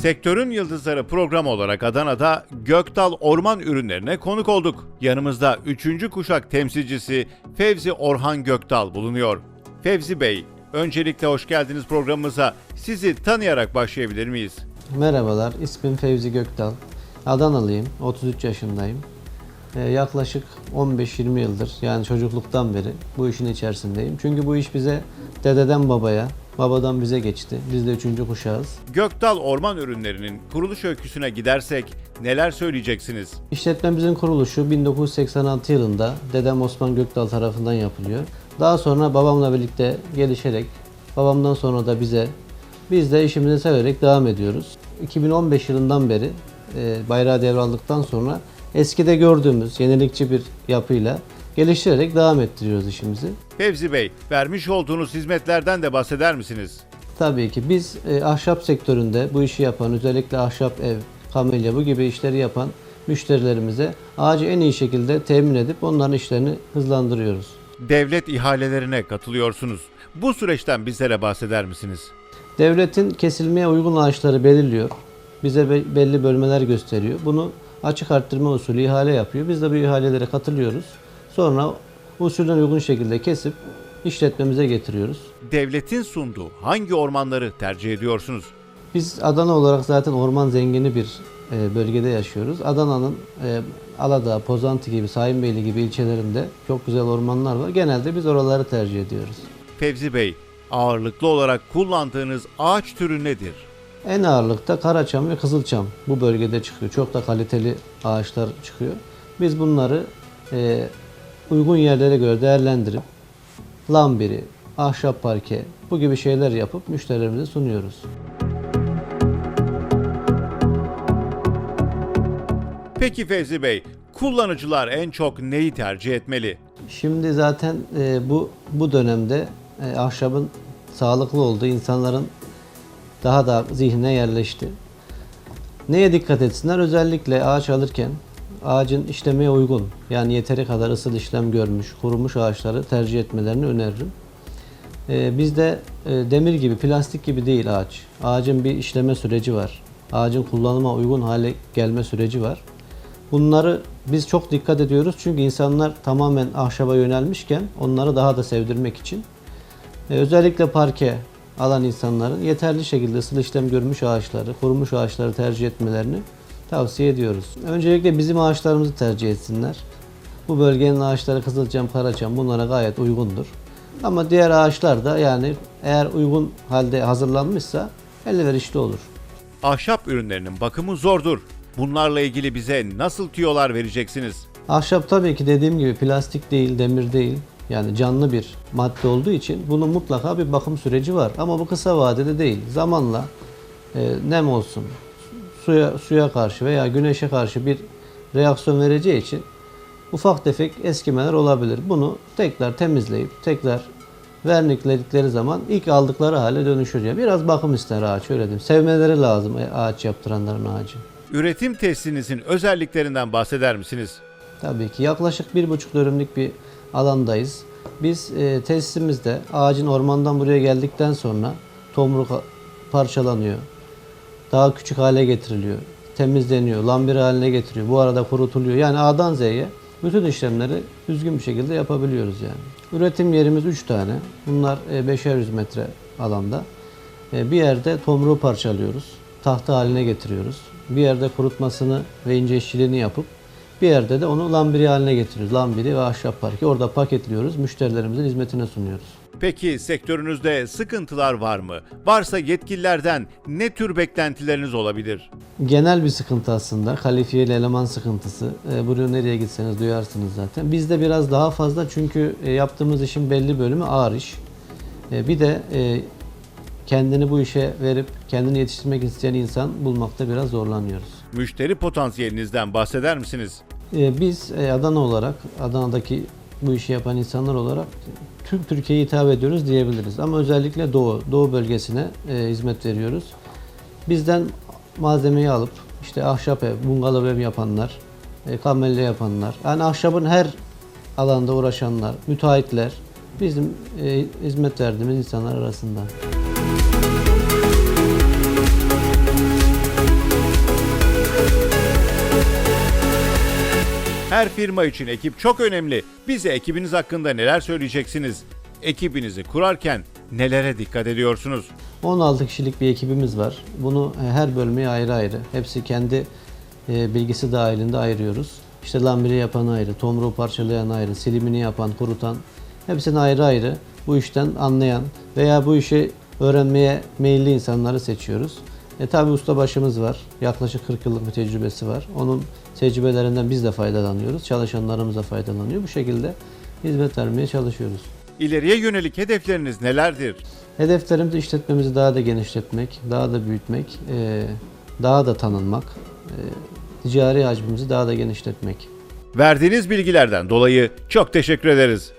Sektörün Yıldızları programı olarak Adana'da Gökdal Orman Ürünlerine konuk olduk. Yanımızda 3. kuşak temsilcisi Fevzi Orhan Gökdal bulunuyor. Fevzi Bey, öncelikle hoş geldiniz programımıza. Sizi tanıyarak başlayabilir miyiz? Merhabalar, ismim Fevzi Gökdal. Adanalıyım, 33 yaşındayım. Ee, yaklaşık 15-20 yıldır yani çocukluktan beri bu işin içerisindeyim. Çünkü bu iş bize dededen babaya, babadan bize geçti. Biz de üçüncü kuşağız. Gökdal Orman Ürünlerinin kuruluş öyküsüne gidersek neler söyleyeceksiniz? İşletmemizin kuruluşu 1986 yılında dedem Osman Gökdal tarafından yapılıyor. Daha sonra babamla birlikte gelişerek, babamdan sonra da bize, biz de işimizi severek devam ediyoruz. 2015 yılından beri e, bayrağı devraldıktan sonra eskide gördüğümüz yenilikçi bir yapıyla geliştirerek devam ettiriyoruz işimizi. Fevzi Bey, vermiş olduğunuz hizmetlerden de bahseder misiniz? Tabii ki biz e, ahşap sektöründe bu işi yapan, özellikle ahşap ev, kamelya bu gibi işleri yapan müşterilerimize ağacı en iyi şekilde temin edip onların işlerini hızlandırıyoruz. Devlet ihalelerine katılıyorsunuz. Bu süreçten bizlere bahseder misiniz? Devletin kesilmeye uygun ağaçları belirliyor. Bize be- belli bölmeler gösteriyor. Bunu açık arttırma usulü ihale yapıyor. Biz de bu ihalelere katılıyoruz. Sonra usulden uygun şekilde kesip işletmemize getiriyoruz. Devletin sunduğu hangi ormanları tercih ediyorsunuz? Biz Adana olarak zaten orman zengini bir e, bölgede yaşıyoruz. Adana'nın e, Aladağ, Pozantı gibi, Sayınbeyli gibi ilçelerinde çok güzel ormanlar var. Genelde biz oraları tercih ediyoruz. Fevzi Bey, ağırlıklı olarak kullandığınız ağaç türü nedir? En ağırlıkta Karaçam ve Kızılçam bu bölgede çıkıyor. Çok da kaliteli ağaçlar çıkıyor. Biz bunları e, uygun yerlere göre değerlendirip lambiri, ahşap parke bu gibi şeyler yapıp müşterilerimize sunuyoruz. Peki Fevzi Bey, kullanıcılar en çok neyi tercih etmeli? Şimdi zaten e, bu bu dönemde e, ahşabın sağlıklı olduğu insanların daha da zihnine yerleşti. Neye dikkat etsinler? Özellikle ağaç alırken ağacın işlemeye uygun yani yeteri kadar ısıl işlem görmüş, kurumuş ağaçları tercih etmelerini öneririm. E, bizde e, demir gibi, plastik gibi değil ağaç. Ağacın bir işleme süreci var. Ağacın kullanıma uygun hale gelme süreci var. Bunları biz çok dikkat ediyoruz çünkü insanlar tamamen ahşaba yönelmişken onları daha da sevdirmek için e, özellikle parke alan insanların yeterli şekilde ısıl işlem görmüş ağaçları, kurumuş ağaçları tercih etmelerini tavsiye ediyoruz. Öncelikle bizim ağaçlarımızı tercih etsinler. Bu bölgenin ağaçları Kızılçam, Karaçam bunlara gayet uygundur. Ama diğer ağaçlar da yani eğer uygun halde hazırlanmışsa elverişli olur. Ahşap ürünlerinin bakımı zordur. Bunlarla ilgili bize nasıl tüyolar vereceksiniz? Ahşap tabii ki dediğim gibi plastik değil, demir değil. Yani canlı bir madde olduğu için bunun mutlaka bir bakım süreci var. Ama bu kısa vadede değil. Zamanla e, nem olsun, suya suya karşı veya güneşe karşı bir reaksiyon vereceği için ufak tefek eskimeler olabilir. Bunu tekrar temizleyip tekrar vernikledikleri zaman ilk aldıkları hale dönüşür ya. Biraz bakım ister ağaç öyle diyeyim. Sevmeleri lazım e, ağaç yaptıranların ağacı. Üretim tesisinizin özelliklerinden bahseder misiniz? Tabii ki yaklaşık bir buçuk dönümlük bir alandayız. Biz e, tesisimizde ağacın ormandan buraya geldikten sonra tomruk parçalanıyor. Daha küçük hale getiriliyor. Temizleniyor, lambir haline getiriyor. Bu arada kurutuluyor. Yani A'dan Z'ye bütün işlemleri düzgün bir şekilde yapabiliyoruz yani. Üretim yerimiz 3 tane. Bunlar e, beşer yüz metre alanda. E, Bir yerde tomruğu parçalıyoruz. Tahta haline getiriyoruz. Bir yerde kurutmasını ve ince işçiliğini yapıp bir yerde de onu lambiri haline getiriyoruz. Lambiri ve ahşap parke. Orada paketliyoruz. Müşterilerimizin hizmetine sunuyoruz. Peki sektörünüzde sıkıntılar var mı? Varsa yetkililerden ne tür beklentileriniz olabilir? Genel bir sıkıntı aslında. Kalifiyeli eleman sıkıntısı. E, buraya nereye gitseniz duyarsınız zaten. Bizde biraz daha fazla çünkü e, yaptığımız işin belli bölümü ağır iş. E, bir de e, kendini bu işe verip kendini yetiştirmek isteyen insan bulmakta biraz zorlanıyoruz. Müşteri potansiyelinizden bahseder misiniz? E, biz e, Adana olarak, Adana'daki bu işi yapan insanlar olarak tüm Türkiye'ye hitap ediyoruz diyebiliriz. Ama özellikle Doğu, Doğu bölgesine e, hizmet veriyoruz. Bizden malzemeyi alıp işte ahşap ev, bungalov ev yapanlar, e, kamelya yapanlar, yani ahşabın her alanda uğraşanlar, müteahhitler bizim e, hizmet verdiğimiz insanlar arasında. Her firma için ekip çok önemli. Bize ekibiniz hakkında neler söyleyeceksiniz? Ekibinizi kurarken nelere dikkat ediyorsunuz? 16 kişilik bir ekibimiz var. Bunu e, her bölmeye ayrı ayrı. Hepsi kendi e, bilgisi dahilinde ayırıyoruz. İşte lambiri yapan ayrı, tomruğu parçalayan ayrı, silimini yapan, kurutan. Hepsini ayrı ayrı bu işten anlayan veya bu işi öğrenmeye meyilli insanları seçiyoruz. E tabi ustabaşımız var. Yaklaşık 40 yıllık bir tecrübesi var. Onun tecrübelerinden biz de faydalanıyoruz. Çalışanlarımız da faydalanıyor. Bu şekilde hizmet vermeye çalışıyoruz. İleriye yönelik hedefleriniz nelerdir? Hedeflerimiz işletmemizi daha da genişletmek, daha da büyütmek, e, daha da tanınmak, e, ticari hacmimizi daha da genişletmek. Verdiğiniz bilgilerden dolayı çok teşekkür ederiz.